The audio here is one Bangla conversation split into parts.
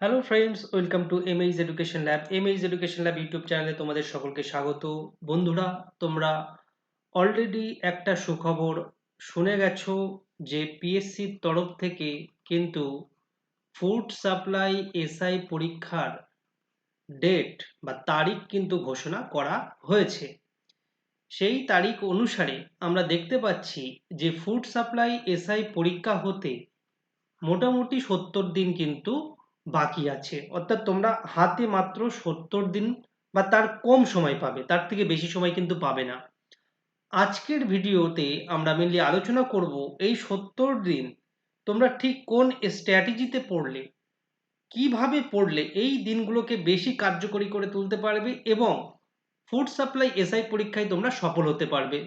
Hello friends welcome to M H education lab M H education lab YouTube চ্যানেলে তোমাদের সকলকে স্বাগত। বন্ধুরা, তোমরা অলরেডি একটা সুখবর শুনে গেছো যে পিএসসির তরফ থেকে কিন্তু ফুড সাপ্লাই এসআই পরীক্ষার ডেট বা তারিখ কিন্তু ঘোষণা করা হয়েছে। সেই তারিখ অনুসারে আমরা দেখতে পাচ্ছি যে ফুড সাপ্লাই এসআই পরীক্ষা হতে মোটামুটি সত্তর দিন কিন্তু বাকি আছে। অর্থাৎ তোমরা হাতে মাত্র সত্তর দিন বা তার কম সময় পাবে, তার থেকে বেশি সময় কিন্তু পাবে না। আজকের ভিডিওতে আমরা মেনলি আলোচনা করব এই সত্তর দিন তোমরা ঠিক কোন স্ট্র্যাটেজিতে পড়লে, কীভাবে পড়লে এই দিনগুলোকে বেশি কার্যকরী করে তুলতে পারবে এবং ফুড সাপ্লাই এসআই পরীক্ষায় তোমরা সফল হতে পারবে।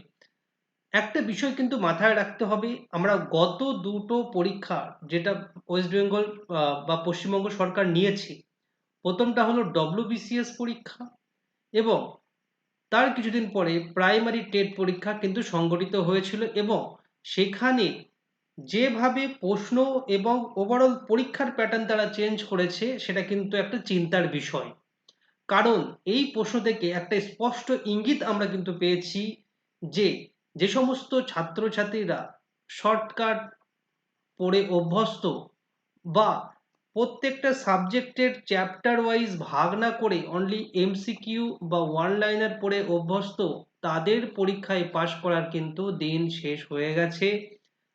একটা বিষয় কিন্তু মাথায় রাখতে হবে, আমরা গত দুটো পরীক্ষা যেটা ওয়েস্ট বেঙ্গল বা পশ্চিমবঙ্গ সরকার নিয়েছে, প্রথমটা হলো ডব্লিউবিসিএস পরীক্ষা এবং তার কিছুদিন পরে প্রাইমারি টেট পরীক্ষা কিন্তু সংগঠিত হয়েছিল এবং সেখানে যেভাবে প্রশ্ন এবং ওভারঅল পরীক্ষার প্যাটার্ন তারা চেঞ্জ করেছে, সেটা কিন্তু একটা চিন্তার বিষয়। কারণ এই প্রশ্ন থেকে একটা স্পষ্ট ইঙ্গিত আমরা কিন্তু পেয়েছি যে যে সমস্ত ছাত্রছাত্রীরা শর্টকাট পড়ে অভ্যস্ত বা প্রত্যেকটা সাবজেক্টের চ্যাপ্টার ওয়াইজ ভাগ না করে অনলি এমসিকিউ বা ওয়ান লাইনার পড়ে অভ্যস্ত, তাদের পরীক্ষায় পাশ করার কিন্তু দিন শেষ হয়ে গেছে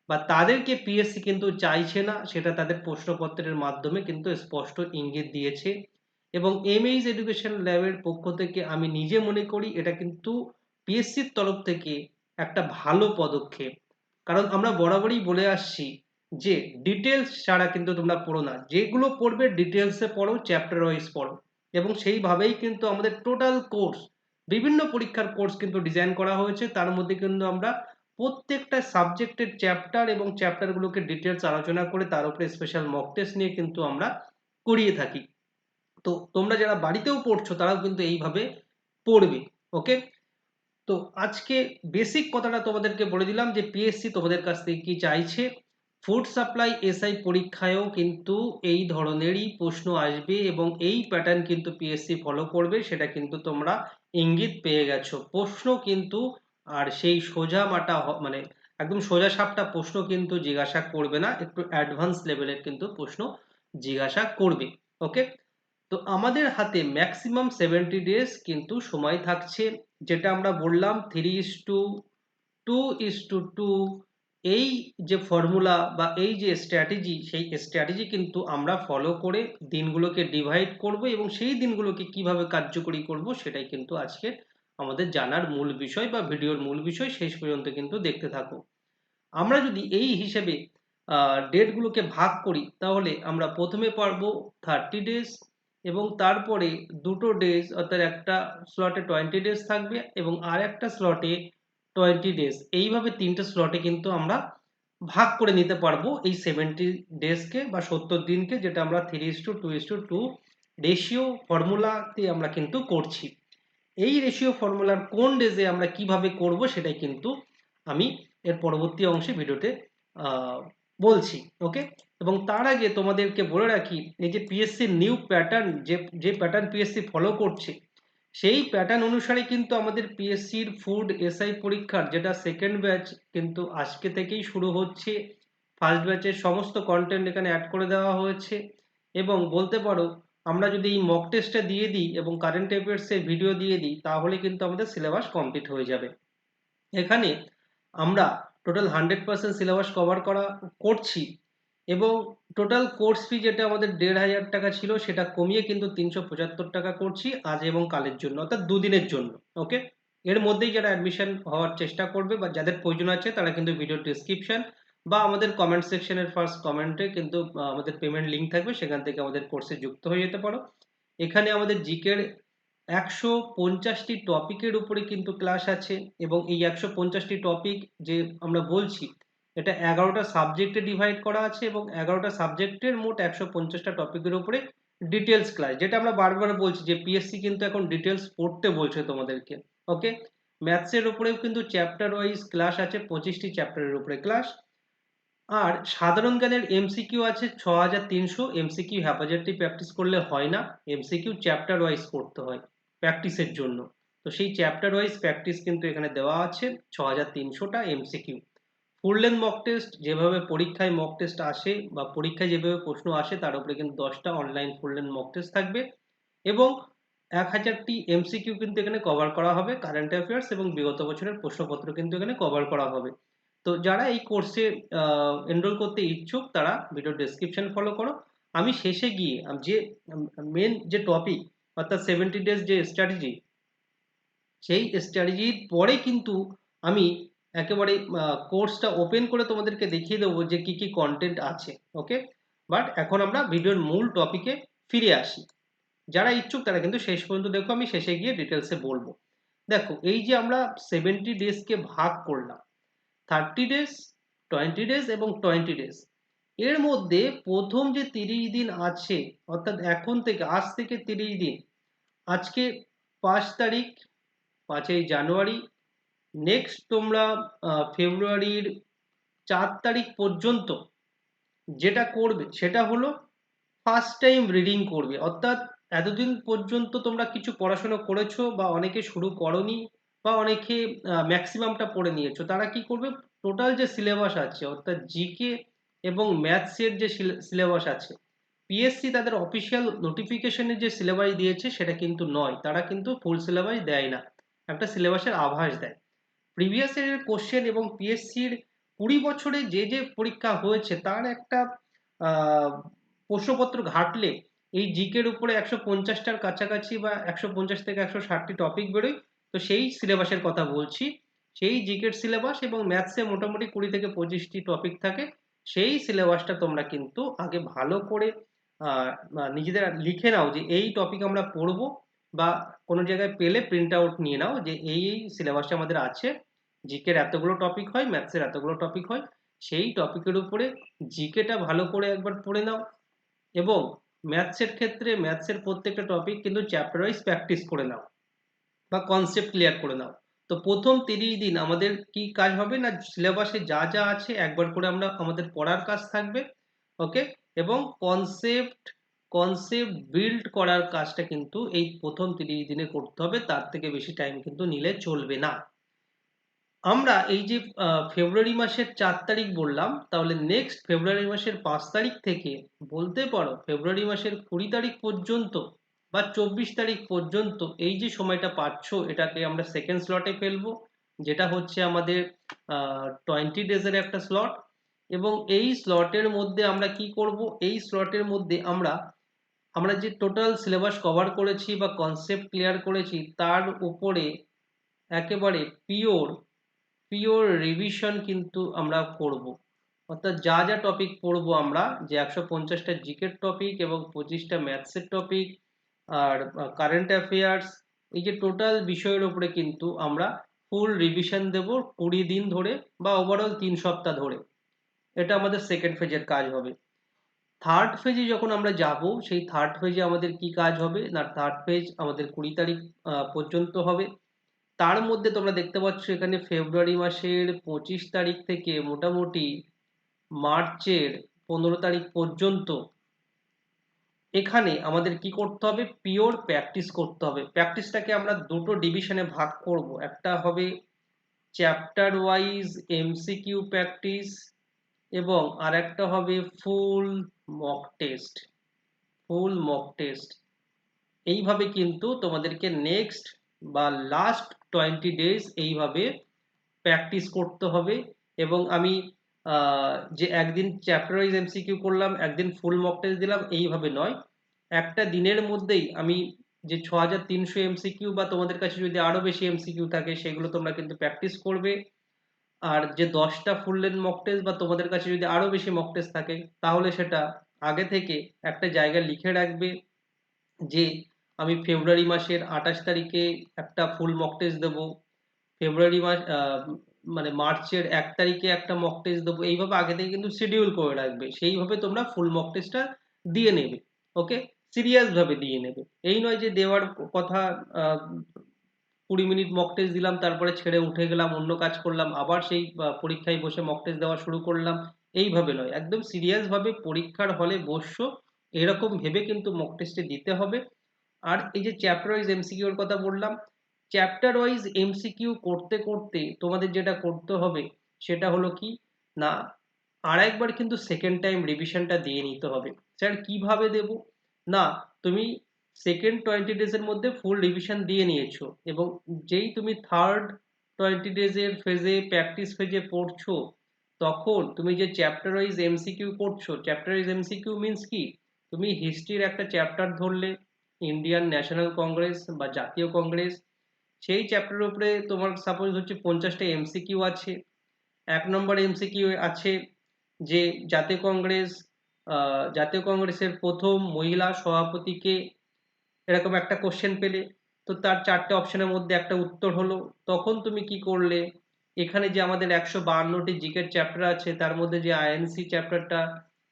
বা তাদেরকে পিএসসি কিন্তু চাইছে না, সেটা তাদের প্রশ্নপত্রের মাধ্যমে কিন্তু স্পষ্ট ইঙ্গিত দিয়েছে এবং এমএইচ এডুকেশন ল্যাবের পক্ষ থেকে আমি নিজে মনে করি এটা কিন্তু পিএসসির তরফ থেকে একটা ভালো পদক্ষেপ। কারণ আমরা বরাবরই বলে আসছি যে ডিটেলস ছাড়া কিন্তু তোমরা পড়ো না। যেগুলো পড়বে ডিটেলসে পড়ো চ্যাপ্টার ওয়াইজ পড়ো। এবং সেইভাবেই কিন্তু আমাদের টোটাল কোর্স বিভিন্ন পরীক্ষার কোর্স কিন্তু ডিজাইন করা হয়েছে। তার মধ্যে কিন্তু আমরা প্রত্যেকটা সাবজেক্টের চ্যাপ্টার এবং চ্যাপ্টারগুলোকে ডিটেলস আলোচনা করে তার উপরে স্পেশাল মক টেস্ট নিয়ে কিন্তু আমরা করিয়ে থাকি। তো তোমরা যারা বাড়িতেও পড়ছো, তারাও কিন্তু এইভাবে পড়বে ওকে তো আজকে বেসিক কথাটা তোমাদেরকে বলে দিলাম যে পিএসসি তোমাদের কাছ থেকে কি চাইছে। ফুড সাপ্লাই এসআই পরীক্ষায়ও কিন্তু এই ধরনেরই প্রশ্ন আসবে এবং এই প্যাটার্ন কিন্তু পিএসসি ফলো করবে, সেটা কিন্তু তোমরা ইঙ্গিত পেয়ে গেছো। প্রশ্ন কিন্তু, আর সেই সোজা মাটা মানে একদম সোজা সাপটা প্রশ্ন কিন্তু জিজ্ঞাসা করবে না, একটু অ্যাডভান্স লেভেলের কিন্তু প্রশ্ন জিজ্ঞাসা করবে ওকে তো আমাদের হাতে ম্যাক্সিমাম সেভেন্টি ডেজ কিন্তু সময় থাকছে। যেটা আমরা বললাম three is to two is to two এই যে ফর্মুলা বা এই যে স্ট্র্যাটেজি সেই স্ট্র্যাটেজি কিন্তু আমরা ফলো করে দিনগুলোকে ডিভাইড করব এবং সেই দিনগুলোকে কীভাবে কার্যকরী করব সেটাই কিন্তু আজকে আমাদের জানার মূল বিষয় বা ভিডিওর মূল বিষয়, শেষ পর্যন্ত কিন্তু দেখতে থাকো। আমরা যদি এই হিসেবে ডেটগুলোকে ভাগ করি, তাহলে আমরা প্রথমে পারব থার্টি ডেজ এবং তারপরে দুটো ডেজ অর্থাৎ একটা স্লটে টোয়েন্টি ডেজ থাকবে এবং আর একটা স্লটে টোয়েন্টি ডেজ এইভাবে তিনটে স্লটে কিন্তু আমরা ভাগ করে নিতে পারব এই সেভেন্টি ডেজকে বা সত্তর দিনকে, যেটা আমরা three is to two is to two ratio ফর্মুলাতে আমরা কিন্তু করছি। এই রেশিও ফর্মুলার কোন ডেজে আমরা কীভাবে করব সেটাই কিন্তু আমি এর পরবর্তী অংশে ভিডিওতে বলছি ওকে এবং তার আগে তোমাদেরকে বলে রাখি, এই যে পিএসসির নিউ প্যাটার্ন যে যে প্যাটার্ন পিএসসি ফলো করছে, সেই প্যাটার্ন অনুসারে কিন্তু আমাদের পিএসসির ফুড এসআই পরীক্ষার যেটা সেকেন্ড ব্যাচ কিন্তু আজকে থেকেই শুরু হচ্ছে ফার্স্ট ব্যাচের সমস্ত কন্টেন্ট এখানে অ্যাড করে দেওয়া হয়েছে, এবং বলতে পারো, আমরা যদি এই মক টেস্টটা দিয়ে দিই এবং কারেন্ট অ্যাফেয়ার্সের ভিডিও দিয়ে দিই, তাহলে কিন্তু আমাদের সিলেবাস কমপ্লিট হয়ে যাবে। এখানে আমরা total hundred percent syllabus cover করা, করছি এবং টোটাল কোর্স ফি যেটা আমাদের দেড় হাজার টাকা ছিল, সেটা কমিয়ে কিন্তু তিনশো পঁচাত্তর টাকা করছি আজ এবং কালের জন্য, অর্থাৎ দুদিনের জন্য ওকে এর মধ্যেই যারা অ্যাডমিশন হওয়ার চেষ্টা করবে বা যাদের প্রয়োজন আছে, তারা কিন্তু ভিডিও ডিসক্রিপশন বা আমাদের কমেন্ট সেকশনের ফার্স্ট কমেন্টে কিন্তু আমাদের পেমেন্ট লিঙ্ক থাকবে, সেখান থেকে আমাদের কোর্সে যুক্ত হয়ে যেতে পারো। এখানে আমাদের জিকের একশো পঞ্চাশটি টপিকের উপরে কিন্তু ক্লাস আছে এবং এই একশো পঞ্চাশটি টপিক যে আমরা বলছি এটা এগারোটা সাবজেক্টে ডিভাইড করা আছে এবং এগারোটা সাবজেক্টের মোট একশো পঞ্চাশটা টপিকের উপরে ডিটেলস ক্লাস যেটা আমরা বারবার বলছি যে পিএসসি কিন্তু এখন ডিটেলস পড়তে বলছে তোমাদেরকে ওকে ম্যাথসের উপরেও কিন্তু চ্যাপ্টার ওয়াইজ ক্লাস আছে, পঁচিশটি চ্যাপ্টারের উপরে ক্লাস আর সাধারণ জ্ঞানের এমসিকিউ আছে ছ হাজার তিনশো এমসিকিউ হ্যাপাজারটি প্র্যাকটিস করলে হয় না এমসিকিউ চ্যাপ্টার ওয়াইজ করতে হয় প্র্যাকটিসের জন্য। তো সেই চ্যাপ্টার ওয়াইজ প্র্যাকটিস কিন্তু এখানে দেওয়া আছে ছ হাজার তিনশোটা এমসিকিউ ফুল মক টেস্ট যেভাবে পরীক্ষায় মক টেস্ট আসে বা পরীক্ষায় যেভাবে প্রশ্ন আসে, তার উপরে কিন্তু দশটা অনলাইন ফুল মক টেস্ট থাকবে এবং এক হাজারটি এমসিকিউ কিন্তু এখানে কভার করা হবে কারেন্ট অ্যাফেয়ার্স এবং বিগত বছরের প্রশ্নপত্র কিন্তু এখানে কভার করা হবে। তো যারা এই কোর্সে এনরোল করতে ইচ্ছুক, তারা ভিডিও ডেসক্রিপশন ফলো করো। আমি শেষে গিয়ে যে মেন যে টপিক অর্থাৎ সেভেন্টি ডেজ যে স্ট্র্যাটেজি সেই স্ট্র্যাটেজির পরে কিন্তু আমি একেবারে কোর্সটা ওপেন করে তোমাদেরকে দেখিয়ে দেবো যে কি কি কন্টেন্ট আছে ওকে বাট এখন আমরা ভিডিওর মূল টপিকে ফিরে আসি। যারা ইচ্ছুক তারা কিন্তু শেষ পর্যন্ত দেখো, আমি শেষে গিয়ে ডিটেলসে বলব। দেখো, এই যে আমরা সেভেন্টি ডেজকে ভাগ করলাম থার্টি ডেজ টোয়েন্টি ডেজ এবং টোয়েন্টি ডেজ এর মধ্যে প্রথম যে তিরিশ দিন আছে, অর্থাৎ এখন থেকে, আজ থেকে তিরিশ দিন, আজকে পাঁচ তারিখ, পাঁচই জানুয়ারি নেক্সট তোমরা ফেব্রুয়ারির চার তারিখ পর্যন্ত যেটা করবে, সেটা হলো ফার্স্ট টাইম রিডিং করবে। অর্থাৎ এতদিন পর্যন্ত তোমরা কিছু পড়াশোনা করেছ বা অনেকে শুরু করনি বা অনেকে ম্যাক্সিমামটা পড়ে নিয়েছো, তারা কি করবে? টোটাল যে সিলেবাস আছে, অর্থাৎ জিকে এবং ম্যাথসের যে সিলেবাস আছে পিএসসি তাদের অফিসিয়াল নোটিফিকেশনে যে সিলেবাস দিয়েছে, সেটা কিন্তু নয়। তারা কিন্তু ফুল সিলেবাস দেয় না। একটা সিলেবাসের আভাস দেয়। প্রিভিয়াস ইয়ারের কোশ্চেন এবং পিএসসির কুড়ি বছরে যে যে পরীক্ষা হয়েছে, তার একটা প্রশ্নপত্র ঘাটলে এই জিকের উপরে একশো পঞ্চাশটার কাছাকাছি বা একশো পঞ্চাশ থেকে একশো ষাটটি টপিক বেরোয়। তো সেই সিলেবাসের কথা বলছি। সেই জিকের সিলেবাস এবং ম্যাথসে মোটামুটি কুড়ি থেকে পঁচিশটি টপিক থাকে। সেই সিলেবাসটা তোমরা কিন্তু আগে ভালো করে নিজেদের লিখে নাও যে এই টপিক আমরা পড়ব বা কোনো জায়গায় পেলে প্রিন্ট আউট নিয়ে নাও যে এই এই সিলেবাসটা আমাদের আছে। জিকের এতগুলো টপিক হয় ম্যাথসের এতগুলো টপিক হয়, সেই টপিকের উপরে জিকেটা ভালো করে একবার পড়ে নাও। এবং ম্যাথসের ক্ষেত্রে ম্যাথসের প্রত্যেকটা টপিক কিন্তু চ্যাপ্টার ওয়াইজ প্র্যাকটিস করে নাও বা কনসেপ্ট ক্লিয়ার করে নাও। তো প্রথম তিরিশ দিন আমাদের কি কাজ হবে না সিলেবাসে যা যা আছে একবার করে আমরা আমাদের পড়ার কাজ থাকবে ওকে এবং কনসেপ্ট কনসেপ্ট বিল্ড করার কাজটা কিন্তু এই প্রথম তিরিশ দিনে করতে হবে, তার থেকে বেশি টাইম কিন্তু নিলে চলবে না। আমরা এই যে ফেব্রুয়ারি মাসের চার তারিখ বললাম, তাহলে নেক্সট ফেব্রুয়ারি মাসের পাঁচ তারিখ থেকে বলতে পারো ফেব্রুয়ারি মাসের কুড়ি তারিখ পর্যন্ত বা চব্বিশ তারিখ পর্যন্ত এই যে সময়টা পাচ্ছ, এটাকে আমরা সেকেন্ড স্লটে ফেলব, যেটা হচ্ছে আমাদের টোয়েন্টি ডেজের একটা স্লট এবং এই স্লটের মধ্যে আমরা কি করব? এই স্লটের মধ্যে আমরা আমরা যে টোটাল সিলেবাস কভার করেছি বা কনসেপ্ট ক্লিয়ার করেছি, তার উপরে একেবারে পিওর পিওর রিভিশন কিন্তু আমরা করব। অর্থাৎ যা যা টপিক পড়ব আমরা, যে একশো পঞ্চাশটা জিকের টপিক এবং পঁচিশটা ম্যাথসের টপিক আর কারেন্ট অ্যাফেয়ার্স এই যে টোটাল বিষয়ের উপরে কিন্তু আমরা ফুল রিভিশন দেব কুড়ি দিন ধরে বা ওভারঅল তিন সপ্তাহ ধরে। এটা আমাদের সেকেন্ড ফেজের কাজ হবে। থার্ড ফেজে যখন আমরা যাব, সেই থার্ড ফেজে আমাদের কি কাজ হবে? না থার্ড ফেজ আমাদের কুড়ি তারিখ পর্যন্ত হবে। তার মধ্যে তোমরা দেখতে পাচ্ছ এখানে ফেব্রুয়ারি মাসের পঁচিশ তারিখ থেকে মোটামুটি মার্চের পনেরো তারিখ পর্যন্ত এখানে আমাদের কি করতে হবে? পিওর প্র্যাকটিস করতে হবে। প্র্যাকটিসটাকে আমরা দুটো ডিভিশনে ভাগ করব। একটা হবে চ্যাপ্টার ওয়াইজ এমসিকিউ প্র্যাকটিস এবং আর একটা হবে full mock test full mock test এইভাবে কিন্তু তোমাদেরকে নেক্সট বা লাস্ট টোয়েন্টি ডেজ এইভাবে প্র্যাকটিস করতে হবে এবং আমি যে একদিন চ্যাপ্টার ওয়াইজ এমসিকিউ করলাম, একদিন ফুল মক টেস্ট দিলাম, এইভাবে নয়। একটা দিনের মধ্যেই আমি যে ছ হাজার তিনশো এমসিকিউ বা তোমাদের কাছে যদি আরও বেশি এমসিকিউ থাকে, সেগুলো তোমরা কিন্তু প্র্যাকটিস করবে। আর যে দশটা ফুল লেন্থ মক টেস্ট বা তোমাদের কাছে যদি আরও বেশি মক টেস্ট থাকে, তাহলে সেটা আগে থেকে একটা জায়গা লিখে রাখবে যে আমি ফেব্রুয়ারি মাসের আঠাশ তারিখে একটা ফুল মক টেস্ট দেবো। ফেব্রুয়ারি মাস মানে মার্চের এক তারিখে একটা মক টেস্ট দেবো। এইভাবে আগে থেকে কিন্তু শিডিউল করে রাখবে। সেইভাবে তোমরা ফুল মক টেস্টটা দিয়ে নেবে ওকে সিরিয়াস ভাবে দিয়ে নেবে। এই নয় যে দেওয়ার কথা কুড়ি মিনিট মক টেস্ট দিলাম, তারপরে ছেড়ে উঠে গেলাম, অন্য কাজ করলাম, আবার সেই পরীক্ষায় বসে মক টেস্ট দেওয়া শুরু করলাম, এইভাবে নয়। একদম সিরিয়াস ভাবে পরীক্ষার হলে বসছো এরকম ভেবে কিন্তু মক টেস্টে দিতে হবে। আর এই যে চ্যাপ্টার ওয়াইজ এমসিকিউর কথা বললাম চ্যাপ্টার ওয়াইজ এমসিকিউ করতে করতে তোমাদের যেটা করতে হবে সেটা হলো কি? না, আর একবার কিন্তু সেকেন্ড টাইম রিভিশনটা দিয়ে নিতে হবে। স্যার, কীভাবে দেব? না, তুমি সেকেন্ড টোয়েন্টি ডেজের মধ্যে ফুল রিভিশন দিয়ে নিয়েছো এবং যেই তুমি থার্ড টোয়েন্টি ডেজের ফেজে প্র্যাকটিস ফেজে পড়ছো, তখন তুমি যে চ্যাপ্টার ওয়াইজ এমসিকিউ করছ চ্যাপ্টার ওয়াইজ এমসিকিউ মিনস কি? তুমি হিস্ট্রির একটা চ্যাপ্টার ধরলে ইন্ডিয়ান ন্যাশনাল কংগ্রেস বা জাতীয় কংগ্রেস সেই চ্যাপ্টারের উপরে তোমার সাপোজ হচ্ছে পঞ্চাশটা এমসিকিউ আছে। এক নম্বর এমসিকিউ আছে যে জাতীয় কংগ্রেস জাতীয় কংগ্রেসের প্রথম মহিলা সভাপতিকে এরকম একটা কোশ্চেন পেলে। তো তার চারটে অপশনের মধ্যে একটা উত্তর হলো। তখন তুমি কি করলে? এখানে যে আমাদের একশো বাহান্নটি জিকের চ্যাপ্টার আছে, তার মধ্যে যে আইএনসি চ্যাপ্টারটা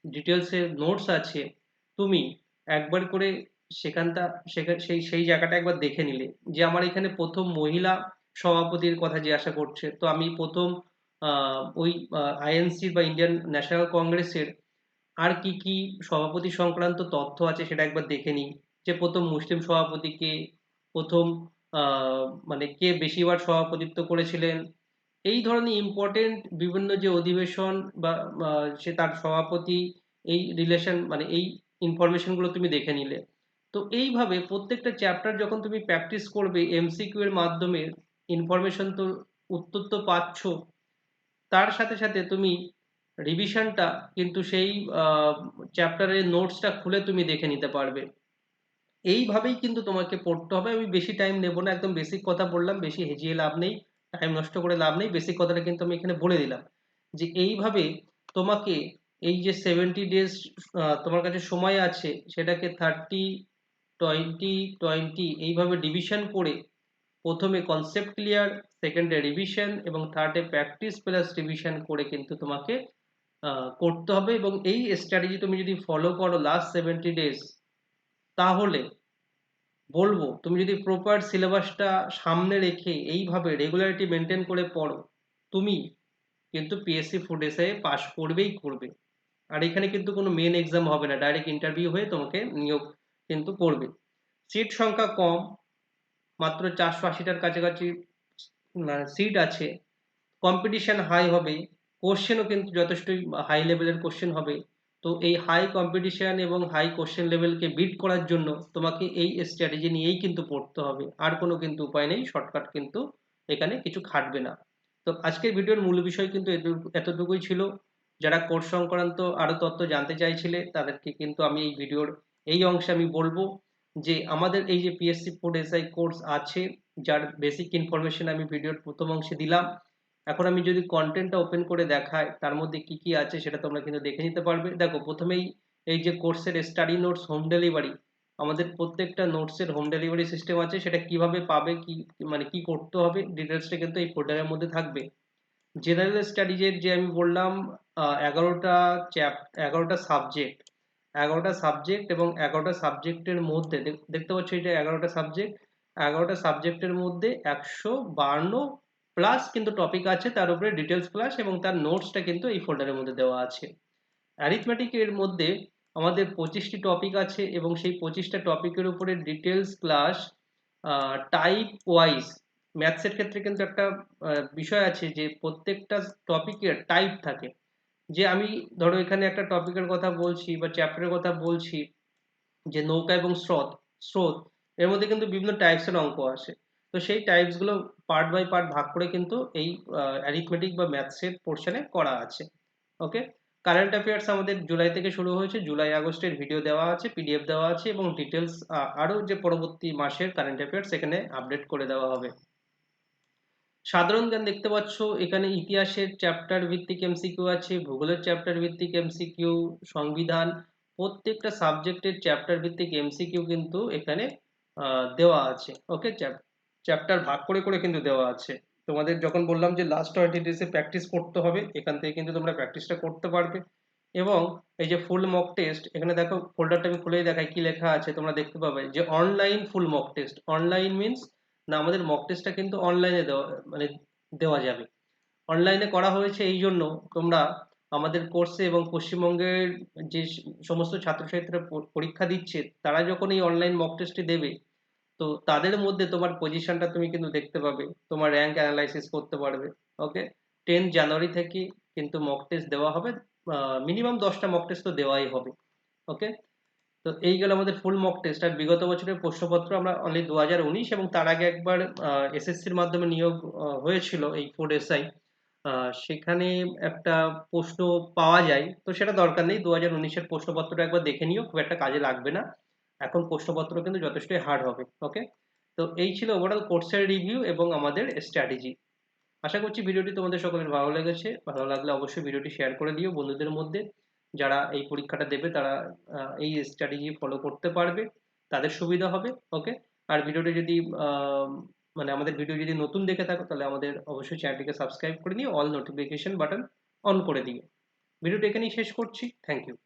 ডিটেলসের নোটস আছে, তুমি একবার করে সেখানটা সেখান সেই সেই জায়গাটা একবার দেখে নিলে যে আমার এখানে প্রথম মহিলা সভাপতির কথা জিজ্ঞাসা করছে। তো আমি প্রথম ওই আইএনসি বা ইন্ডিয়ান ন্যাশনাল কংগ্রেসের আর কি কি সভাপতি সংক্রান্ত তথ্য আছে সেটা একবার দেখে নিই। যে প্রথম মুসলিম সভাপতিকে, প্রথম মানে কে বেশিবার সভাপতিত্ব করেছিলেন। এই ধরনের ইম্পর্টেন্ট বিভিন্ন যে অধিবেশন বা সে তার সভাপতি, এই রিলেশন মানে এই ইনফরমেশনগুলো তুমি দেখে নিলে। তো এইভাবে প্রত্যেকটা চ্যাপ্টার যখন তুমি প্র্যাকটিস করবে এমসিকিউ এর মাধ্যমে ইনফরমেশন তো উত্তর তো পাচ্ছ, তার সাথে সাথে তুমি রিভিশনটা কিন্তু সেই চ্যাপ্টারের নোটসটা খুলে তুমি দেখে নিতে পারবে। এইভাবেই কিন্তু তোমাকে পড়তে হবে। আমি বেশি টাইম নেব না, একদম বেসিক কথা বললাম, বেশি হেজিয়ে লাভ নেই টাইম নষ্ট করে লাভ নেই। বেসিক কথাটা কিন্তু আমি এখানে বলে দিলাম যে এইভাবে তোমাকে এই যে সেভেন্টি ডেজ তোমার কাছে সময় আছে, সেটাকে থার্টি টোয়েন্টি টোয়েন্টি এইভাবে ডিভিশন করে প্রথমে কনসেপ্ট ক্লিয়ার সেকেন্ডে রিভিশন এবং থার্ডে প্র্যাকটিস প্লাস রিভিশন করে কিন্তু তোমাকে করতে হবে এবং এই স্ট্র্যাটেজি তুমি যদি ফলো করো লাস্ট সেভেন্টি ডেজ তাহলে বলব তুমি যদি প্রপার সিলেবাসটা সামনে রেখে এইভাবে রেগুলারিটি মেনটেন করে পড়ো, তুমি কিন্তু পিএসসি ফুড এসে পাস করবেই করবে। আর এখানে কিন্তু কোনো মেন এক্সাম হবে না ডাইরেক্ট ইন্টারভিউ হয়ে তোমাকে নিয়োগ কিন্তু পড়বে সিট সংখ্যা কম, মাত্র চারশো আশিটার কাছাকাছি সিট আছে। কম্পিটিশন হাই হবে কোশ্চেনও কিন্তু যথেষ্টই হাই লেভেলের কোশ্চেন হবে। তো এই হাই কম্পিটিশন এবং হাই কোশ্চেন লেভেলকে বিট করার জন্য তোমাকে এই স্ট্র্যাটেজি নিয়েই কিন্তু পড়তে হবে। আর কোনো কিন্তু উপায় নেই শর্টকাট কিন্তু এখানে কিছু খাটবে না। তো আজকের ভিডিওর মূল বিষয় কিন্তু এতটুকুই ছিল। যারা কোর্স সংক্রান্ত আরও তথ্য জানতে চাইছিলে, তাদেরকে কিন্তু আমি এই ভিডিওর এই অংশে আমি বলব যে আমাদের এই যে পিএসসি ফুড এসআই কোর্স আছে, যার বেসিক ইনফরমেশন আমি ভিডিওর প্রথম অংশে দিলাম। এখন আমি যদি কন্টেন্টটা ওপেন করে দেখাই, তার মধ্যে কি কি আছে সেটা তোমরা কিন্তু দেখে নিতে পারবে। দেখো, প্রথমেই এই যে কোর্সের স্টাডি নোটস হোম ডেলিভারি আমাদের প্রত্যেকটা নোটসের হোম ডেলিভারি সিস্টেম আছে, সেটা কীভাবে পাবে, কি মানে কি করতে হবে ডিটেলসটা কিন্তু এই ফোল্ডারের মধ্যে থাকবে। জেনারেল স্টাডিজের যে আমি বললাম এগারোটা চ্যাপ এগারোটা সাবজেক্ট এগারোটা সাবজেক্ট এবং এগারোটা সাবজেক্টের মধ্যে দেখতে পাচ্ছ এটা এগারোটা সাবজেক্ট এগারোটা সাবজেক্টের মধ্যে একশো বান্ন প্লাস কিন্তু টপিক আছে, তার উপরে ডিটেলস ক্লাস এবং তার নোটসটা কিন্তু এই ফোল্ডারের মধ্যে দেওয়া আছে। অ্যারিথমেটিকের মধ্যে আমাদের পঁচিশটি টপিক আছে এবং সেই পঁচিশটা টপিকের উপরে ডিটেলস ক্লাস টাইপ ওয়াইজ ম্যাথসের ক্ষেত্রে কিন্তু একটা বিষয় আছে যে প্রত্যেকটা টপিকের টাইপ থাকে। যে আমি ধরো এখানে একটা টপিকের কথা বলছি বা চ্যাপ্টারের কথা বলছি, যে নৌকা এবং স্রোত স্রোত, এর মধ্যে কিন্তু বিভিন্ন টাইপসের অঙ্ক আসে তো সেই টাইপসগুলো পার্ট বাই পার্ট ভাগ করে কিন্তু এই অ্যারিথমেটিক বা ম্যাথসের পোর্শনে করা আছে। ওকে কারেন্ট অ্যাফেয়ার্স আমাদের জুলাই থেকে শুরু হয়েছে। জুলাই, আগস্টের ভিডিও দেওয়া আছে পিডিএফ দেওয়া আছে এবং ডিটেলস আরও যে পরবর্তী মাসের কারেন্ট অ্যাফেয়ার্স এখানে আপডেট করে দেওয়া হবে। সাধারণ জ্ঞান দেখতে পাচ্ছ, এখানে ইতিহাসের চ্যাপ্টার ভিত্তিক এমসিকিউ আছে, ভূগোলের চ্যাপ্টার ভিত্তিক এমসিকিউ সংবিধান, প্রত্যেকটা সাবজেক্টের চ্যাপ্টার ভিত্তিক এমসিকিউ কিন্তু এখানে দেওয়া আছে। ওকে চ্যাপ্টার ভাগ করে করে কিন্তু দেওয়া আছে। তোমাদের যখন বললাম যে লাস্ট টোয়েন্টি ডেজে প্র্যাকটিস করতে হবে, এখান থেকে কিন্তু তোমরা প্র্যাকটিসটা করতে পারবে। এবং এই যে ফুল মক টেস্ট এখানে দেখো ফোল্ডারটা আমি খুলেই দেখাই, কি লেখা আছে তোমরা দেখতে পাবে যে online full mock test online means না, আমাদের মক টেস্টটা কিন্তু অনলাইনে দেওয়া মানে দেওয়া যাবে। অনলাইনে করা হয়েছে এই জন্য তোমরা আমাদের কোর্সে এবং পশ্চিমবঙ্গের যে সমস্ত ছাত্রছাত্রীরা পরীক্ষা দিচ্ছে, তারা যখন এই অনলাইন মক টেস্টটি দেবে, তো তাদের মধ্যে তোমার পজিশনটা তুমি কিন্তু দেখতে পাবে, তোমার র্যাঙ্ক অ্যানালাইসিস করতে পারবে ওকে টেন জানুয়ারি থেকে কিন্তু মক টেস্ট দেওয়া হবে মিনিমাম দশটা মক টেস্ট তো দেওয়াই হবে ওকে তো এই গেল আমাদের ফুল মক টেস্ট আর বিগত বছরের প্রশ্নপত্র আমরা অনলি দু হাজার উনিশ এবং তার আগে একবার এসএসসির মাধ্যমে নিয়োগ হয়েছিল এই ফুড এসআই সেখানে একটা প্রশ্ন পাওয়া যায়। তো সেটা দরকার নেই দু হাজার উনিশের প্রশ্নপত্রটা একবার দেখে নিও, খুব একটা কাজে লাগবে না। এখন প্রশ্নপত্র কিন্তু যথেষ্টই হার্ড হবে ওকে তো এই ছিল ওভারঅল কোর্সের রিভিউ এবং আমাদের স্ট্র্যাটেজি আশা করছি ভিডিওটি তোমাদের সকলের ভালো লেগেছে। ভালো লাগলে অবশ্যই ভিডিওটি শেয়ার করে দিও বন্ধুদের মধ্যে। যারা এই পরীক্ষাটা দেবে তারা এই স্ট্র্যাটেজি ফলো করতে পারবে, তাদের সুবিধা হবে ওকে আর ভিডিওটি যদি মানে আমাদের ভিডিও যদি নতুন দেখে থাকো, তাহলে আমাদের অবশ্যই চ্যানেলটিকে সাবস্ক্রাইব করে নিয়ে অল নোটিফিকেশন বাটন অন করে দিও। ভিডিওটি এখানেই শেষ করছি থ্যাংক ইউ